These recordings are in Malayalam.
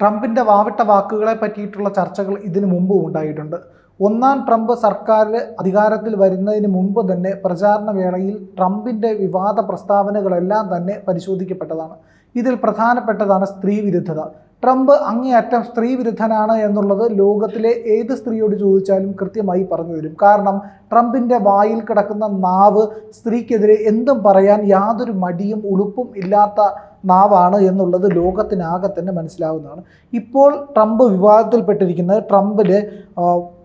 ട്രംപിന്റെ വാവിട്ട വാക്കുകളെ പറ്റിയിട്ടുള്ള ചർച്ചകൾ ഇതിനു മുമ്പും ഉണ്ടായിട്ടുണ്ട്. ഒന്നാം ട്രംപ് സർക്കാർ അധികാരത്തിൽ വരുന്നതിന് മുമ്പ് തന്നെ പ്രചാരണ വേളയിൽ ട്രംപിന്റെ വിവാദ പ്രസ്താവനകളെല്ലാം തന്നെ പരിശോധിക്കപ്പെട്ടതാണ്. ഇതിൽ പ്രധാനപ്പെട്ടതാണ് സ്ത്രീ വിരുദ്ധത ട്രംപ് അങ്ങേയറ്റം സ്ത്രീ വിരുദ്ധനാണ് എന്നുള്ളത് ലോകത്തിലെ ഏത് സ്ത്രീയോട് ചോദിച്ചാലും കൃത്യമായി പറഞ്ഞു തരും. കാരണം ട്രംപിന്റെ വായിൽ കിടക്കുന്ന നാവ് സ്ത്രീക്കെതിരെ എന്തും പറയാൻ യാതൊരു മടിയും ഉളുപ്പും ഇല്ലാത്ത നാവാണ് എന്നുള്ളത് ലോകത്തിനാകെ തന്നെ മനസ്സിലാവുന്നതാണ്. ഇപ്പോൾ ട്രംപ് വിവാദത്തിൽപ്പെട്ടിരിക്കുന്നത് ട്രംപിലെ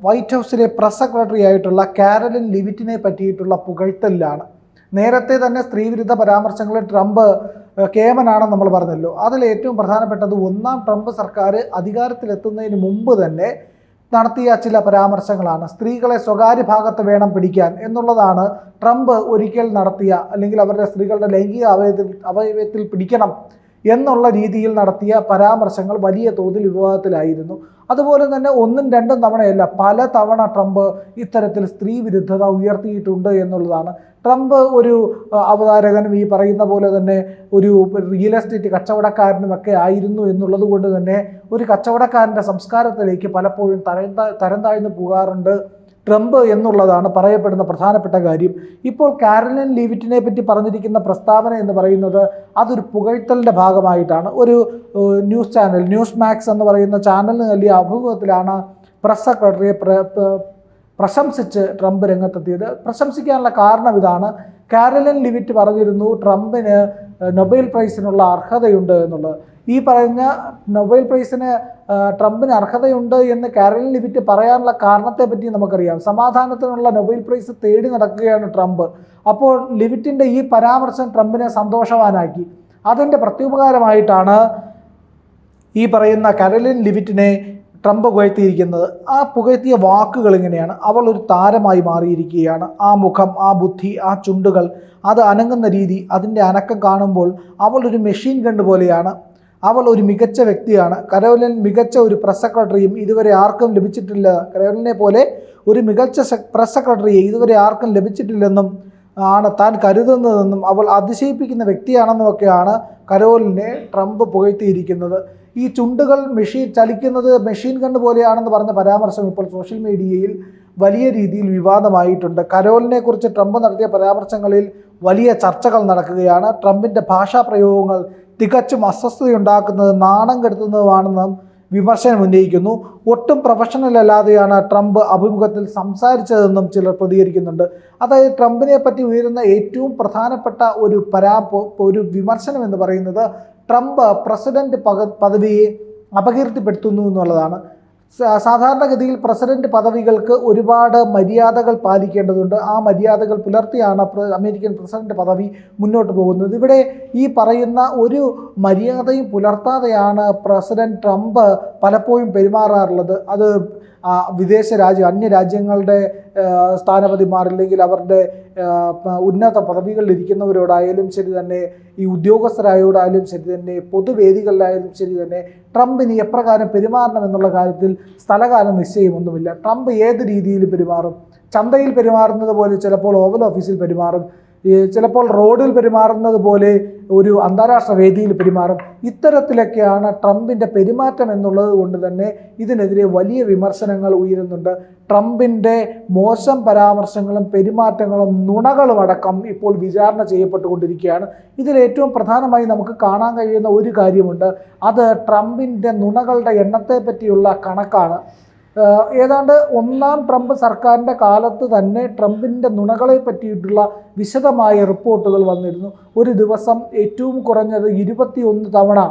വൈറ്റ് ഹൗസിലെ പ്രസ് സെക്രട്ടറി ആയിട്ടുള്ള കാരലിൻ ലിവിറ്റിനെ പറ്റിയിട്ടുള്ള പുകഴ്ത്തലിലാണ്. നേരത്തെ തന്നെ സ്ത്രീവിരുദ്ധ പരാമർശങ്ങളിൽ ട്രംപ് കേമനാണെന്ന് നമ്മൾ പറഞ്ഞല്ലോ. അതിൽ ഏറ്റവും പ്രധാനപ്പെട്ടത് ഒന്നാം ട്രംപ് സർക്കാർ അധികാരത്തിലെത്തുന്നതിന് മുമ്പ് തന്നെ നടത്തിയ ചില പരാമർശങ്ങളാണ്. സ്ത്രീകളെ സ്വകാര്യ ഭാഗത്ത് വേണം പിടിക്കാൻ എന്നുള്ളതാണ് ട്രംപ് ഒരിക്കൽ നടത്തിയ അല്ലെങ്കിൽ അവരുടെ സ്ത്രീകളുടെ ലൈംഗിക അവയവത്തിൽ അവയവത്തിൽ പിടിക്കണം എന്നുള്ള രീതിയിൽ നടത്തിയ പരാമർശങ്ങൾ വലിയ തോതിൽ വിവാദത്തിലായിരുന്നു. അതുപോലെ തന്നെ ഒന്നും രണ്ടും തവണയല്ല പല തവണ ട്രംപ് ഇത്തരത്തിൽ സ്ത്രീ വിരുദ്ധത ഉയർത്തിയിട്ടുണ്ട് എന്നുള്ളതാണ്. ട്രംപ് ഒരു അവതാരകനും ഈ പറയുന്ന പോലെ തന്നെ ഒരു റിയൽ എസ്റ്റേറ്റ് കച്ചവടക്കാരനുമൊക്കെ ആയിരുന്നു എന്നുള്ളത് കൊണ്ട് തന്നെ ഒരു കച്ചവടക്കാരന്റെ സംസ്കാരത്തിലേക്ക് പലപ്പോഴും തരം തരം താഴ്ന്നു പോകാറുണ്ട്. ട്രംപ് എന്നുള്ളതാണ് പറയപ്പെടുന്ന പ്രധാനപ്പെട്ട കാര്യം. ഇപ്പോൾ കാരലിൻ ലീവിറ്റിനെ പറ്റി പറഞ്ഞിരിക്കുന്ന പ്രസ്താവന എന്ന് പറയുന്നത് അതൊരു പുകഴ്ത്തലിന്റെ ഭാഗമായിട്ടാണ്. ഒരു ന്യൂസ് ചാനൽ ന്യൂസ് മാക്സ് എന്ന് പറയുന്ന ചാനലിന് നൽകിയ അഭിമുഖത്തിലാണ് പ്രസ് സെക്രട്ടറിയെ പ്ര- പ്ര- പ്രശംസിച്ച് ട്രംപ് രംഗത്തെത്തിയത്. പ്രശംസിക്കാനുള്ള കാരണം ഇതാണ്. കാരലിൻ ലിവിറ്റ് പറഞ്ഞിരുന്നു ട്രംപിന് നൊബേൽ പ്രൈസിനുള്ള അർഹതയുണ്ട് എന്നുള്ളത്. ഈ പറഞ്ഞ നൊബേൽ പ്രൈസിന് ട്രംപിന് അർഹതയുണ്ട് എന്ന് കാരലിൻ ലിവിറ്റ് പറയാനുള്ള കാരണത്തെ പറ്റി നമുക്കറിയാം. സമാധാനത്തിനുള്ള നൊബേൽ പ്രൈസ് തേടി നടക്കുകയാണ് ട്രംപ്. അപ്പോൾ ലിവിറ്റിന്റെ ഈ പരാമർശം ട്രംപിനെ സന്തോഷവാനാക്കി. അതിന്റെ പ്രത്യുപകാരമായിട്ടാണ് ഈ പറയുന്ന കരലിൻ ലിവിറ്റിനെ ട്രംപ് പുകഴ്ത്തിയിരിക്കുന്നത്. ആ പുകഴ്ത്തിയ വാക്കുകൾ ഇങ്ങനെയാണ്. അവൾ ഒരു താരമായി മാറിയിരിക്കുകയാണ്. ആ മുഖം ആ ബുദ്ധി ആ ചുണ്ടുകൾ അത് അനങ്ങുന്ന രീതി അതിന്റെ അനക്കം കാണുമ്പോൾ അവൾ ഒരു മെഷീൻ ഗണ്ട് പോലെയാണ്. അവൾ ഒരു മികച്ച വ്യക്തിയാണ്. കരോലിൻ മികച്ച ഒരു പ്രസ് സെക്രട്ടറിയും ഇതുവരെ ആർക്കും ലഭിച്ചിട്ടില്ല. കരോലിനെ പോലെ ഒരു മികച്ച പ്രസ് സെക്രട്ടറിയെ ഇതുവരെ ആർക്കും ലഭിച്ചിട്ടില്ലെന്നും ആണ് താൻ കരുതുന്നതെന്നും അവൾ അതിശയിപ്പിക്കുന്ന വ്യക്തിയാണെന്നുമൊക്കെയാണ് കരോലിനെ ട്രംപ് പുകഴ്ത്തിയിരിക്കുന്നത്. ഈ ചുണ്ടുകൾ മെഷീൻ ചലിക്കുന്നത് മെഷീൻ ഗണ്ണ് പോലെയാണെന്ന് പറഞ്ഞ പരാമർശം ഇപ്പോൾ സോഷ്യൽ മീഡിയയിൽ വലിയ രീതിയിൽ വിവാദമായിട്ടുണ്ട്. കരോലിനെ കുറിച്ച് ട്രംപ് നടത്തിയ പരാമർശങ്ങളിൽ വലിയ ചർച്ചകൾ നടക്കുകയാണ്. ട്രംപിന്റെ ഭാഷാ പ്രയോഗങ്ങൾ തികച്ചും അസ്വസ്ഥതയുണ്ടാക്കുന്നത് നാണം കെടുത്തുന്നതുമാണെന്നും വിമർശനം ഉന്നയിക്കുന്നു. ഒട്ടും പ്രൊഫഷണൽ അല്ലാതെയാണ് ട്രംപ് അഭിമുഖത്തിൽ സംസാരിച്ചതെന്നും ചിലർ പ്രതികരിക്കുന്നുണ്ട്. അതായത് ട്രംപിനെ പറ്റി ഉയരുന്ന ഏറ്റവും പ്രധാനപ്പെട്ട ഒരു പരാ ഒരു വിമർശനം എന്ന് പറയുന്നത് ട്രംപ് പ്രസിഡന്റ് പദവിയെ അപകീർത്തിപ്പെടുത്തുന്നു എന്നുള്ളതാണ്. സാധാരണഗതിയിൽ പ്രസിഡന്റ് പദവികൾക്ക് ഒരുപാട് മര്യാദകൾ പാലിക്കേണ്ടതുണ്ട്. ആ മര്യാദകൾ പുലർത്തിയാണ് അമേരിക്കൻ പ്രസിഡന്റ് പദവി മുന്നോട്ട് പോകുന്നത്. ഇവിടെ ഈ പറയുന്ന ഒരു മര്യാദയും പുലർത്താതെയാണ് പ്രസിഡന്റ് ട്രംപ് പലപ്പോഴും പെരുമാറാറുള്ളത്. അത് വിദേശ രാജ്യം അന്യ രാജ്യങ്ങളുടെ സ്ഥാനപതിമാർ അല്ലെങ്കിൽ അവരുടെ ഉന്നത പദവികളിൽ ഇരിക്കുന്നവരോടായാലും ശരി തന്നെ ഈ ഉദ്യോഗസ്ഥരായോടായാലും ശരി തന്നെ പൊതുവേദികളിലായാലും ശരി തന്നെ ട്രംപിന് എപ്രകാരം പെരുമാറണം എന്നുള്ള കാര്യത്തിൽ സ്ഥലകാല നിശ്ചയമൊന്നുമില്ല. ട്രംപ് ഏത് രീതിയിൽ പെരുമാറും? ചന്തയിൽ പെരുമാറുന്നത് പോലെ ചിലപ്പോൾ ഓവൽ ഓഫീസിൽ പെരുമാറും. ചിലപ്പോൾ റോഡിൽ പെരുമാറുന്നത് പോലെ ഒരു അന്താരാഷ്ട്ര വേദിയിൽ പെരുമാറും. ഇത്തരത്തിലൊക്കെയാണ് ട്രംപിന്റെ പെരുമാറ്റം എന്നുള്ളത് കൊണ്ട് തന്നെ ഇതിനെതിരെ വലിയ വിമർശനങ്ങൾ ഉയരുന്നുണ്ട്. ട്രംപിന്റെ മോശം പരാമർശങ്ങളും പെരുമാറ്റങ്ങളും നുണകളും അടക്കം ഇപ്പോൾ വിചാരണ ചെയ്യപ്പെട്ടുകൊണ്ടിരിക്കുകയാണ്. ഇതിൽ ഏറ്റവും പ്രധാനമായി നമുക്ക് കാണാൻ കഴിയുന്ന ഒരു കാര്യമുണ്ട്. അത് ട്രംപിന്റെ നുണകളുടെ എണ്ണത്തെ പറ്റിയുള്ള കണക്കാണ്. ഏതാണ്ട് ഒന്നാം ട്രംപ് സർക്കാരിന്റെ കാലത്ത് തന്നെ ട്രംപിന്റെ നുണകളെ പറ്റിയിട്ടുള്ള വിശദമായ റിപ്പോർട്ടുകൾ വന്നിരുന്നു. ഒരു ദിവസം ഏറ്റവും കുറഞ്ഞത് ഇരുപത്തിയൊന്ന് തവണ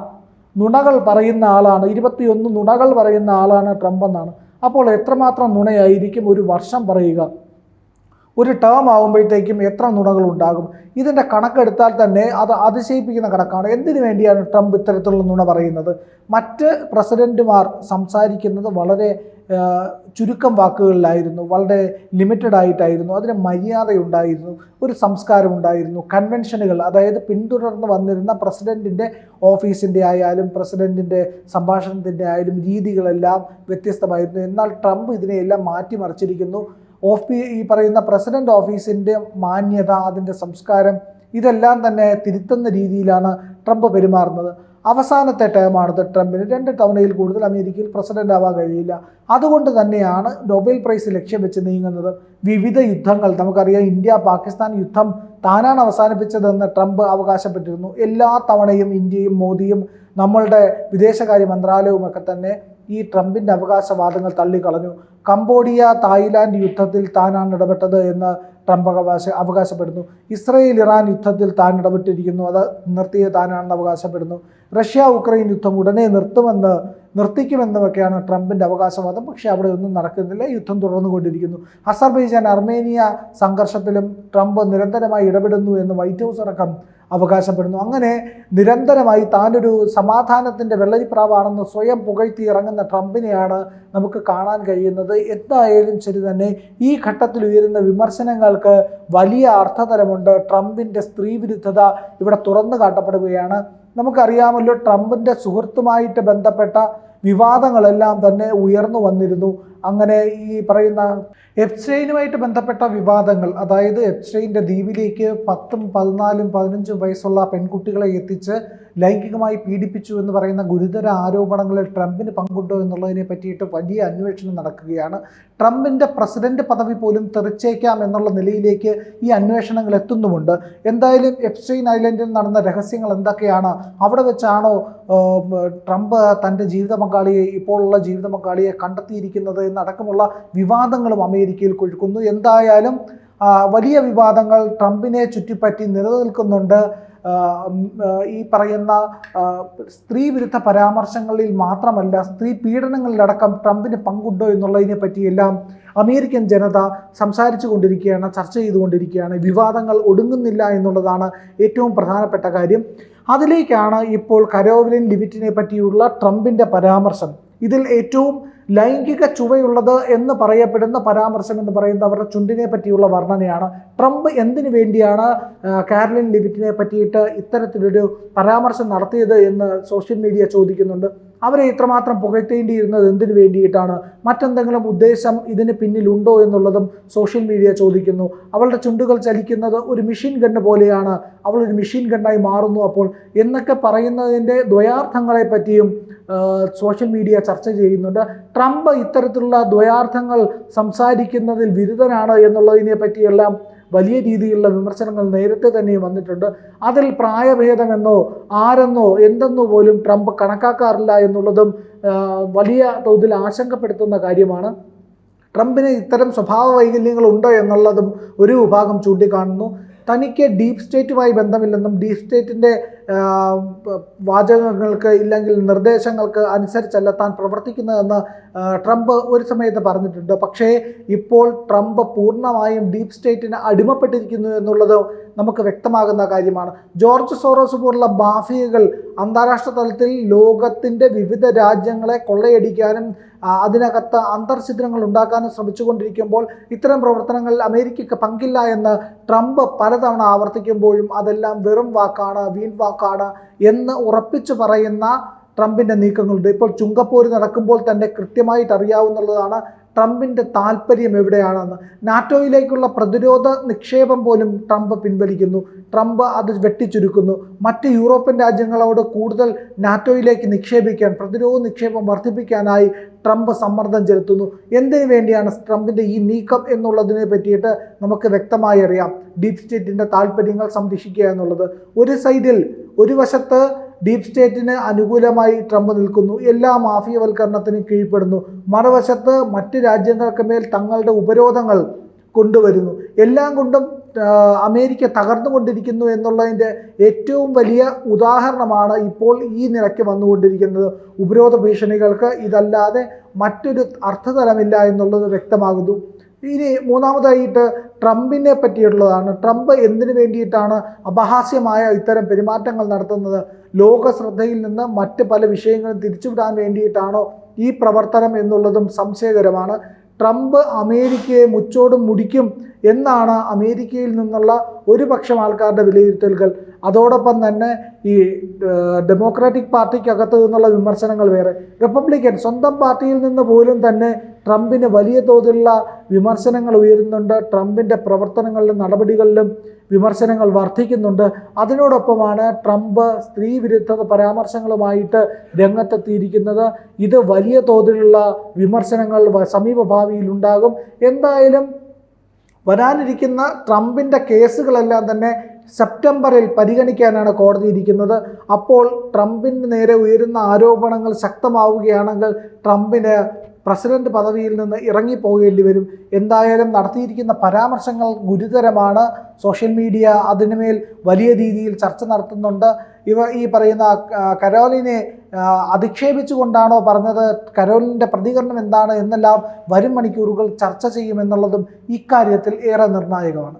നുണകൾ പറയുന്ന ആളാണ് ഇരുപത്തിയൊന്ന് നുണകൾ പറയുന്ന ആളാണ് ട്രംപ് എന്നാണ് അപ്പോൾ എത്രമാത്രം നുണയായിരിക്കും ഒരു വർഷം പറയുക? ഒരു ടേം ആകുമ്പോഴത്തേക്കും എത്ര നുണകൾ ഉണ്ടാകും? ഇതിന്റെ കണക്കെടുത്താൽ തന്നെ അത് അതിശയിപ്പിക്കുന്ന കണക്കാണ്. എന്തിനു വേണ്ടിയാണ് ട്രംപ് ഇത്തരത്തിലുള്ള നുണ പറയുന്നത്? മറ്റ് പ്രസിഡന്റുമാർ സംസാരിക്കുന്നത് വളരെ ചുരുക്കം വാക്കുകളിലായിരുന്നു വളരെ ലിമിറ്റഡ് ആയിട്ടായിരുന്നു അതിന് മര്യാദയുണ്ടായിരുന്നു ഒരു സംസ്കാരം ഉണ്ടായിരുന്നു കൺവെൻഷനുകൾ അതായത് പിന്തുടർന്ന് വന്നിരുന്ന പ്രസിഡന്റിന്റെ ഓഫീസിന്റെ ആയാലും പ്രസിഡന്റിന്റെ സംഭാഷണത്തിന്റെ ആയാലും രീതികളെല്ലാം വ്യത്യസ്തമായിരുന്നു. എന്നാൽ ട്രംപ് ഇതിനെയെല്ലാം മാറ്റിമറിച്ചിരിക്കുന്നു. ഓഫ് ഈ പറയുന്ന പ്രസിഡന്റ് ഓഫീസിന്റെ മാന്യത അതിന്റെ സംസ്കാരം ഇതെല്ലാം തന്നെ തിരുത്തുന്ന രീതിയിലാണ് ട്രംപ് പെരുമാറുന്നത്. അവസാനത്തെ ടേമാണിത് ട്രംപിന്. രണ്ട് തവണയിൽ കൂടുതൽ അമേരിക്കയിൽ പ്രസിഡന്റ് ആവാൻ കഴിയില്ല. അതുകൊണ്ട് തന്നെയാണ് നൊബേൽ പ്രൈസ് ലക്ഷ്യം വെച്ച് നീങ്ങുന്നത് വിവിധ യുദ്ധങ്ങൾ. നമുക്കറിയാം ഇന്ത്യ പാകിസ്ഥാൻ യുദ്ധം താനാണ് അവസാനിപ്പിച്ചതെന്ന് ട്രംപ് അവകാശപ്പെട്ടിരുന്നു. എല്ലാ തവണയും ഇന്ത്യയും മോദിയും നമ്മളുടെ വിദേശകാര്യ മന്ത്രാലയവും ഒക്കെ തന്നെ ഈ ട്രംപിന്റെ അവകാശവാദങ്ങൾ തള്ളിക്കളഞ്ഞു. കംബോഡിയ തായ്ലാൻഡ് യുദ്ധത്തിൽ താനാണ് ഇടപെട്ടത് എന്ന് ട്രംപ് അവകാശ അവകാശപ്പെടുന്നു. ഇസ്രയേൽ ഇറാൻ യുദ്ധത്തിൽ താൻ ഇടപെട്ടിരിക്കുന്നു. അത് നിർത്തിയ താനാണെന്ന് അവകാശപ്പെടുന്നു. റഷ്യ ഉക്രൈൻ യുദ്ധം ഉടനെ നിർത്തുമെന്ന് നിർത്തിക്കുമെന്നൊക്കെയാണ് ട്രംപിന്റെ അവകാശവാദം. പക്ഷേ അവിടെ ഒന്നും നടക്കുന്നില്ല. യുദ്ധം തുടർന്നുകൊണ്ടിരിക്കുന്നു. അസർബൈജാൻ അർമേനിയ സംഘർഷത്തിലും ട്രംപ് നിരന്തരമായി ഇടപെടുന്നു എന്ന് വൈറ്റ് ഹൗസ് അടക്കം അവകാശപ്പെടുന്നു. അങ്ങനെ നിരന്തരമായി താനൊരു സമാധാനത്തിന്റെ വെള്ളരിപ്രാവാണെന്ന് സ്വയം പുകഴ്ത്തി ഇറങ്ങുന്ന ട്രംപിനെയാണ് നമുക്ക് കാണാൻ കഴിയുന്നത്. എന്തായാലും ശരി തന്നെ ഈ ഘട്ടത്തിൽ ഉയരുന്ന വിമർശനങ്ങൾക്ക് വലിയ അർത്ഥതലമുണ്ട് ട്രംപിന്റെ സ്ത്രീവിരുദ്ധത ഇവിടെ തുറന്നു കാട്ടപ്പെടുകയാണ്. നമുക്കറിയാമല്ലോ ട്രംപിന്റെ സുഹൃത്തുമായിട്ട് ബന്ധപ്പെട്ട വിവാദങ്ങളെല്ലാം തന്നെ ഉയർന്നു വന്നിരുന്നു. അങ്ങനെ ഈ പറയുന്ന എപ്സ്റ്റൈനുമായിട്ട് ബന്ധപ്പെട്ട വിവാദങ്ങൾ അതായത് എപ്സ്റ്റൈന്റെ ദ്വീപിലേക്ക് പത്തും പതിനാലും പതിനഞ്ചും വയസ്സുള്ള പെൺകുട്ടികളെ എത്തിച്ച് ലൈംഗികമായി പീഡിപ്പിച്ചു എന്ന് പറയുന്ന ഗുരുതര ആരോപണങ്ങളിൽ ട്രംപിന് പങ്കുണ്ടോ എന്നുള്ളതിനെ പറ്റിയിട്ട് വലിയ അന്വേഷണം നടക്കുകയാണ്. ട്രംപിന്റെ പ്രസിഡന്റ് പദവി പോലും തെറിച്ചേക്കാം എന്നുള്ള നിലയിലേക്ക് ഈ അന്വേഷണങ്ങൾ എത്തുന്നുമുണ്ട്. എന്തായാലും എപ്സ്റ്റൈൻ ഐലൻഡിൽ നടന്ന രഹസ്യങ്ങൾ എന്തൊക്കെയാണ്? അവിടെ വെച്ചാണോ ട്രംപ് തന്റെ ജീവിത പങ്കാളിയെ ഇപ്പോഴുള്ള ജീവിത പങ്കാളിയെ കണ്ടെത്തിയിരിക്കുന്നത് എന്നടക്കമുള്ള വിവാദങ്ങളും അമേരിക്കയിൽ കൊഴുക്കുന്നു. എന്തായാലും വലിയ വിവാദങ്ങൾ ട്രംപിനെ ചുറ്റിപ്പറ്റി നിലനിൽക്കുന്നുണ്ട്. ഈ പറയുന്ന സ്ത്രീ വിരുദ്ധ പരാമർശങ്ങളിൽ മാത്രമല്ല സ്ത്രീ പീഡനങ്ങളിലടക്കം ട്രംപിന് പങ്കുണ്ടോ എന്നുള്ളതിനെ പറ്റിയെല്ലാം അമേരിക്കൻ ജനത സംസാരിച്ചു കൊണ്ടിരിക്കുകയാണ് ചർച്ച ചെയ്തുകൊണ്ടിരിക്കുകയാണ് വിവാദങ്ങൾ ഒടുങ്ങുന്നില്ല എന്നുള്ളതാണ് ഏറ്റവും പ്രധാനപ്പെട്ട കാര്യം. അതിലേക്കാണ് ഇപ്പോൾ കരോവിലിൻ ലിമിറ്റിനെ പറ്റിയുള്ള ട്രംപിന്റെ പരാമർശം. ഇതിൽ ഏറ്റവും ലൈംഗിക ചുവയുള്ളത് എന്ന് പറയപ്പെടുന്ന പരാമർശം എന്ന് പറയുന്നത് അവരുടെ ചുണ്ടിനെ പറ്റിയുള്ള വർണനയാണ്. ട്രംപ് എന്തിനു വേണ്ടിയാണ് കാരലിൻ ലിവിറ്റിനെ പറ്റിയിട്ട് ഇത്തരത്തിലൊരു പരാമർശം നടത്തിയത് എന്ന് സോഷ്യൽ മീഡിയ ചോദിക്കുന്നുണ്ട്. അവരെ ഇത്രമാത്രം പുകഴ്ത്തേണ്ടിയിരുന്നത് എന്തിനു വേണ്ടിയിട്ടാണ്? മറ്റെന്തെങ്കിലും ഉദ്ദേശം ഇതിന് പിന്നിലുണ്ടോ എന്നുള്ളതും സോഷ്യൽ മീഡിയ ചോദിക്കുന്നു. അവളുടെ ചുണ്ടുകൾ ചലിക്കുന്നത് ഒരു മെഷീൻ ഗണ്ണ് പോലെയാണ്. അവൾ ഒരു മെഷീൻ ഗണ്ണായി മാറുന്നു അപ്പോൾ എന്നൊക്കെ പറയുന്നതിന്റെ ദ്വയാർത്ഥങ്ങളെ പറ്റിയും സോഷ്യൽ മീഡിയ ചർച്ച ചെയ്യുന്നുണ്ട്. ട്രംപ് ഇത്തരത്തിലുള്ള ദ്വയാർത്ഥങ്ങൾ സംസാരിക്കുന്നതിൽ വിരുദ്ധനാണ് എന്നുള്ളതിനെ പറ്റിയെല്ലാം വലിയ രീതിയിലുള്ള വിമർശനങ്ങൾ നേരത്തെ തന്നെ വന്നിട്ടുണ്ട്. അതിൽ പ്രായഭേദമെന്നോ ആരെന്നോ എന്തെന്നോ പോലും ട്രംപ് കണക്കാക്കാറില്ല എന്നുള്ളതും വലിയ തോതിൽ ആശങ്കപ്പെടുത്തുന്ന കാര്യമാണ്. ട്രംപിന് ഇത്തരം സ്വഭാവ വൈകല്യങ്ങൾ ഉണ്ടോ എന്നുള്ളതും ഒരു വിഭാഗം ചൂണ്ടിക്കാണുന്നു. തനിക്ക് ഡീപ് സ്റ്റേറ്റുമായി ബന്ധമില്ലെന്നും ഡീപ് സ്റ്റേറ്റിന്റെ വാചകങ്ങൾക്ക് ഇല്ലെങ്കിൽ നിർദ്ദേശങ്ങൾക്ക് അനുസരിച്ചല്ല താൻ പ്രവർത്തിക്കുന്നതെന്ന് ട്രംപ് ഒരു സമയത്ത് പറഞ്ഞിട്ടുണ്ട്. പക്ഷേ ഇപ്പോൾ ട്രംപ് പൂർണമായും ഡീപ് സ്റ്റേറ്റിന് അടിമപ്പെട്ടിരിക്കുന്നു എന്നുള്ളത് നമുക്ക് വ്യക്തമാകുന്ന കാര്യമാണ്. ജോർജ് സോറോസ് പോലുള്ള മാഫിയകൾ അന്താരാഷ്ട്ര തലത്തിൽ ലോകത്തിന്റെ വിവിധ രാജ്യങ്ങളെ കൊള്ളയടിക്കാനും അതിനകത്ത് അന്തർഛിദ്രങ്ങൾ ഉണ്ടാക്കാനും ശ്രമിച്ചുകൊണ്ടിരിക്കുമ്പോൾ ഇത്തരം പ്രവർത്തനങ്ങളിൽ അമേരിക്കയ്ക്ക് പങ്കില്ല എന്ന് ട്രംപ് പലതവണ ആവർത്തിക്കുമ്പോഴും അതെല്ലാം വെറും വാക്കാണ് വീൺ വാക്കാണ്. എന്ന് ഉറപ്പിച്ചു പറയുന്ന ട്രംപിന്റെ നീക്കങ്ങളുണ്ട്. ഇപ്പോൾ ചുങ്കപ്പൂര് നടക്കുമ്പോൾ തന്നെ കൃത്യമായിട്ട് അറിയാവുന്നതാണ് ട്രംപിന്റെ താല്പര്യം എവിടെയാണെന്ന്. നാറ്റോയിലേക്കുള്ള പ്രതിരോധ നിക്ഷേപം പോലും ട്രംപ് പിൻവലിക്കുന്നു. ട്രംപ് അത് വെട്ടിച്ചുരുക്കുന്നു. മറ്റ് യൂറോപ്യൻ രാജ്യങ്ങളോട് കൂടുതൽ നാറ്റോയിലേക്ക് നിക്ഷേപിക്കാൻ പ്രതിരോധ നിക്ഷേപം വർദ്ധിപ്പിക്കാനായി ട്രംപ് സമ്മർദ്ദം ചെലുത്തുന്നു. എന്തിനു വേണ്ടിയാണ് ട്രംപിന്റെ ഈ നീക്കം എന്നുള്ളതിനെ പറ്റിയിട്ട് നമുക്ക് വ്യക്തമായി അറിയാം. ഡീപ് സ്റ്റേറ്റിന്റെ താല്പര്യങ്ങൾ സംരക്ഷിക്കുക എന്നുള്ളത്. ഒരു സൈഡിൽ ഒരു വശത്ത് ഡീപ് സ്റ്റേറ്റിന് അനുകൂലമായി ട്രംപ് നിൽക്കുന്നു. എല്ലാ മാഫിയവൽക്കരണത്തിനും കീഴ്പ്പെടുന്നു. മറുവശത്ത് മറ്റ് രാജ്യങ്ങൾക്ക് മേൽ തങ്ങളുടെ ഉപരോധങ്ങൾ കൊണ്ടുവരുന്നു. എല്ലാം കൊണ്ടും അമേരിക്ക തകർന്നുകൊണ്ടിരിക്കുന്നു എന്നുള്ളതിന്റെ ഏറ്റവും വലിയ ഉദാഹരണമാണ് ഇപ്പോൾ ഈ നിലയ്ക്ക് വന്നുകൊണ്ടിരിക്കുന്നത്. ഉപരോധ ഭീഷണികൾക്ക് ഇതല്ലാതെ മറ്റൊരു അർത്ഥതലമില്ല എന്നുള്ളത് വ്യക്തമാകുന്നു. ഇനി മൂന്നാമതായിട്ട് ട്രംപിനെ പറ്റിയിട്ടുള്ളതാണ്. ട്രംപ് എന്തിനു വേണ്ടിയിട്ടാണ് അപഹാസ്യമായ ഇത്തരം പെരുമാറ്റങ്ങൾ നടത്തുന്നത്? ലോക ശ്രദ്ധയിൽ നിന്ന് മറ്റ് പല വിഷയങ്ങളും തിരിച്ചുവിടാൻ വേണ്ടിയിട്ടാണോ ഈ പ്രവർത്തനം എന്നുള്ളതും സംശയകരമാണ്. ട്രംപ് അമേരിക്കയെ മുച്ചോടും മുടിക്കും എന്നാണ് അമേരിക്കയിൽ നിന്നുള്ള ഒരു പക്ഷം ആൾക്കാരുടെ വിലയിരുത്തലുകൾ. അതോടൊപ്പം തന്നെ ഈ ഡെമോക്രാറ്റിക് പാർട്ടിക്കകത്ത് നിന്നുള്ള വിമർശനങ്ങൾ വേറെ. റിപ്പബ്ലിക്കൻ സ്വന്തം പാർട്ടിയിൽ നിന്ന് പോലും തന്നെ ട്രംപിന് വലിയ തോതിലുള്ള വിമർശനങ്ങൾ ഉയരുന്നുണ്ട്. ട്രംപിന്റെ പ്രവർത്തനങ്ങളിലും നടപടികളിലും വിമർശനങ്ങൾ വർദ്ധിക്കുന്നുണ്ട് അതിനോടൊപ്പമാണ് ട്രംപ് സ്ത്രീ വിരുദ്ധ പരാമർശങ്ങളുമായിട്ട് രംഗത്തെത്തിയിരിക്കുന്നത്. ഇത് വലിയ തോതിലുള്ള വിമർശനങ്ങൾ വ- സമീപ ഭാവിയിൽ ഉണ്ടാകും. എന്തായാലും വരാനിരിക്കുന്ന ട്രംപിന്റെ കേസുകളെല്ലാം തന്നെ സെപ്റ്റംബറിൽ പരിഗണിക്കാനാണ് കോടതി ഇരിക്കുന്നത്. അപ്പോൾ ട്രംപിന് നേരെ ഉയരുന്ന ആരോപണങ്ങൾ ശക്തമാവുകയാണെങ്കിൽ ട്രംപിന് പ്രസിഡന്റ് പദവിയിൽ നിന്ന് ഇറങ്ങിപ്പോകേണ്ടി വരും. എന്തായാലും നടത്തിയിരിക്കുന്ന പരാമർശങ്ങൾ ഗുരുതരമാണ്. സോഷ്യൽ മീഡിയ അതിനുമേൽ വലിയ രീതിയിൽ ചർച്ച നടത്തുന്നുണ്ട്. ഇവ ഈ പറയുന്ന കരോലിനെ അധിക്ഷേപിച്ചുകൊണ്ടാണോ പറഞ്ഞത്? കരോലിന്റെ പ്രതികരണം എന്താണ്? എന്നെല്ലാം വരും മണിക്കൂറുകൾ ചർച്ച ചെയ്യുമെന്നുള്ളതും ഇക്കാര്യത്തിൽ ഏറെ നിർണായകമാണ്.